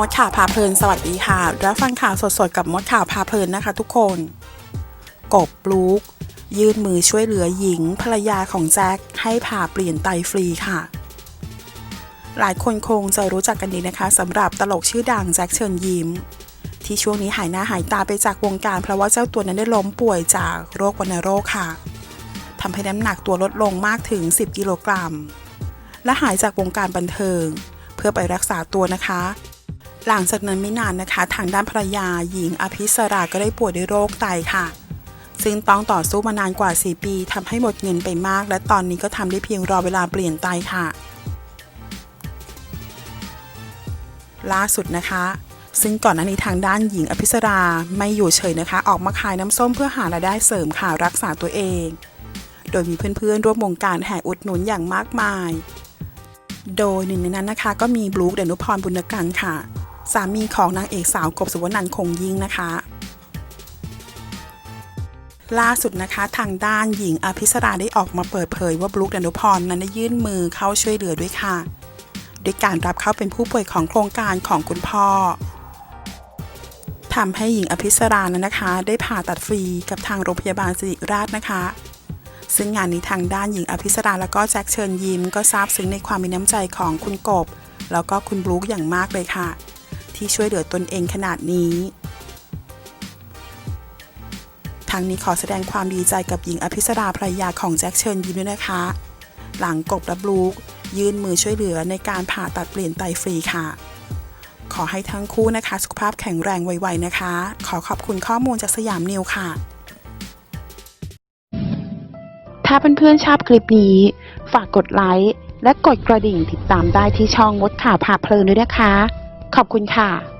มดข่าวพาเพลิน สวัสดีค่ะ รับฟังข่าวสดๆ กับมดข่าวพาเพลินนะคะทุกคน กบปลูก ยื่นมือช่วยเหลือหญิง ภรรยาของแจ็คให้ผ่าเปลี่ยนไตฟรีค่ะ หลายคนคงจะรู้จักกันดีนะคะสำหรับตลกชื่อดังแจ็คเชิญยิ้ม ที่ช่วงนี้หายหน้าหายตาไปจากวงการ เพราะว่าเจ้าตัวนั้นได้ล้มป่วยจากโรควัณโรคค่ะทำให้น้ำหนักตัวลดลงมากถึง 10 กิโลกรัม และหายจากวงการบันเทิง เพื่อไปรักษาตัวนะคะ หลังจากนั้นไม่นานนะคะ ทางด้านภรรยาหญิงอภิสราก็ได้ป่วยด้วยโรคไตค่ะ ซึ่งต้องต่อสู้มานานกว่า 4 ปีทำให้หมดเงินไปมาก และตอนนี้ก็ทำได้เพียงรอเวลาเปลี่ยนไตค่ะ ล่าสุดนะคะ ซึ่งก่อนหน้านี้ทางด้านหญิงอภิสราไม่อยู่เฉยนะคะ ออกมาขายน้ำส้มเพื่อหารายได้เสริมค่ะรักษาตัวเอง โดยมีเพื่อนๆร่วมวงการแห่อุดหนุนอย่างมากมายโดยหนึ่งในนั้นนะคะก็มีบลูคเดนุพรบุญกันค่ะ สามีของนางเอกสาวกบสุวรรณันคงยิ่งนะคะ ล่าสุดนะคะทางด้านหญิงอภิสราได้ออกมาเปิดเผยว่าบลูคเดนุพรนั้นได้ยื่นมือเข้าช่วยเหลือด้วยค่ะด้วยการรับเข้าเป็นผู้ป่วยของโครงการของคุณพ่อทำให้หญิงอภิสรานั้นนะคะ ได้ผ่าตัดฟรีกับทางโรงพยาบาลสิริราชนะคะ ซึ่งงานนี้ทางด้านหญิงอภิสราแล้วก็แจ็คเชิญยิ้มก็ซาบซึ้งในความมีน้ำใจของคุณกบ แล้วก็คุณบลูคอย่างมากเลยค่ะ ที่ช่วยเหลือตนเองขนาดนี้ทางนี้ขอแสดงความดีใจกับหญิงอภิสราภรรยาของแจ็คเชิญยิ้มด้วยนะคะ หลังกบและบลูคยื่นมือช่วยเหลือในการผ่าตัดเปลี่ยนไตฟรีค่ะ ขอให้ทั้งคู่นะคะ สุขภาพแข็งแรงไวๆนะคะ ขอขอบคุณข้อมูลจากสยามนิวค่ะ ถ้าเพื่อนๆชอบคลิปนี้ ฝากกดไลค์และกดกระดิ่งติดตามได้ที่ช่องมดข่าวพาเพลินด้วยนะคะ ขอบคุณค่ะ